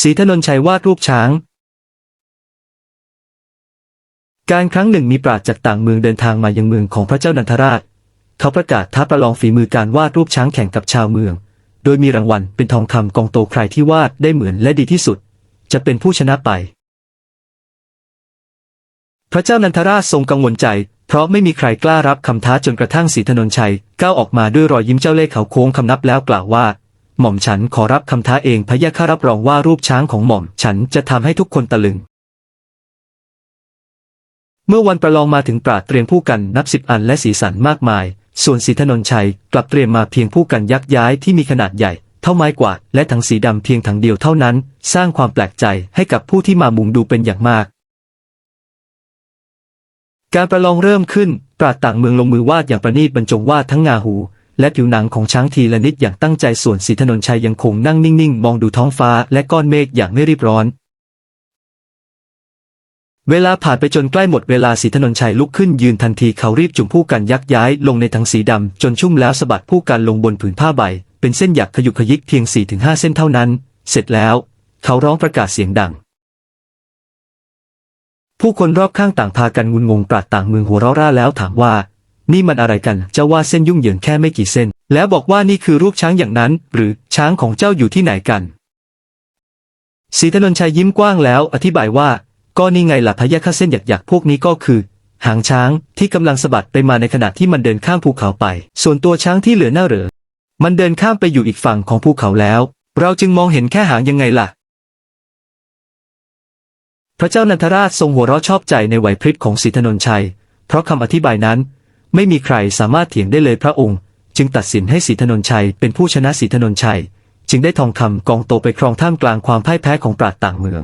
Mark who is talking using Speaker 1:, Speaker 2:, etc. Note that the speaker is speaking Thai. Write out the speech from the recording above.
Speaker 1: ศรีถนนชัยวาดรูปช้าง การครั้งหนึ่งมีปราชญ์จากต่างเมืองเดินทางมายังเมืองของพระเจ้านันทราช เขาประกาศท้าประลองฝีมือการวาดรูปช้างแข่งกับชาวเมือง โดยมีรางวัลเป็นทองคำกองโตใครที่วาดได้เหมือนและดีที่สุด จะเป็นผู้ชนะไป พระเจ้านันทราชทรงกังวลใจ เพราะไม่มีใครกล้ารับคำท้าจนกระทั่งศรีถนนชัยก้าวออกมาด้วยรอยยิ้มเจ้าเล่ห์เขาโค้งคำนับแล้วกล่าวว่า หม่อมฉันขอรับคำท้าเองพะยะข้ารับรองว่ารูปช้างของหม่อมฉันจะทำให้ทุกคนตะลึง เมื่อวันประลองมาถึงปราดเตรียมผู้กันนับสิบอันและสีสันมากมาย ส่วนศรีถนนชัยกลับเตรียมมาเพียงผู้กันยักษ์ย้ายที่มีขนาดใหญ่ เท่าไม้กวาดและถังสีดำเพียงถังเดียวเท่านั้น สร้างความแปลกใจให้กับผู้ที่มามุงดูเป็นอย่างมากการประลองเริ่มขึ้น ปราดต่างเมืองลงมือวาดอย่างประณีตบรรจงวาดทั้งงาหู และผิวหนังของช้างทีละนิดอย่างตั้งใจส่วนศรีถนนชัยยังคงนั่งนิ่งๆ มองดูท้องฟ้าและก้อนเมฆอย่างไม่รีบร้อน เวลาผ่านไปจนใกล้หมดเวลาศรีถนนชัยลุกขึ้นยืนทันทีเขารีบจุ่มผู้กันยักย้ายลงในถังสีดำจนชุ่มแล้วสะบัดผู้กันลงบนผืนผ้าใบ เป็นเส้นหยักขยุกขยิกเพียง4-5เส้นเท่านั้น เสร็จแล้ว เขาร้องประกาศเสียงดังผู้คนรอบข้างต่างพากันงุนงงปราดต่างมือหัวเราะร่าแล้วถามว่า นี่มันอะไรกัน เจ้าว่าเส้นยุ่งเหยิงแค่ไม่กี่เส้น แล้วบอกว่านี่คือรูปช้างอย่างนั้น หรือช้างของเจ้าอยู่ที่ไหนกันศรีถนนชัยยิ้มกว้างแล้ว อธิบายว่า ก็นี่ไงล่ะพยัคฆเส้นหยักๆพวกนี้ก็คือ หางช้างที่กำลังสะบัดไปมาในขณะที่มันเดินข้ามภูเขาไป ส่วนตัวช้างที่เหลือหน้าเหรอมันเดินข้ามไปอยู่อีกฝั่งของภูเขาแล้ว เราจึงมองเห็นแค่หางยังไงล่ะ พระเจ้านันทราชทรงหัวเราะชอบใจในไหวพริบของศรีถนนชัย เพราะคำอธิบายนั้น ไม่มีใครสามารถเถียงได้เลยพระองค์ จึงตัดสินให้ศรีธนนชัยเป็นผู้ชนะศรีธนนชัย จึงได้ทองคำกองโตไปครองท่ามกลางความพ่ายแพ้ของปราดต่างเมือง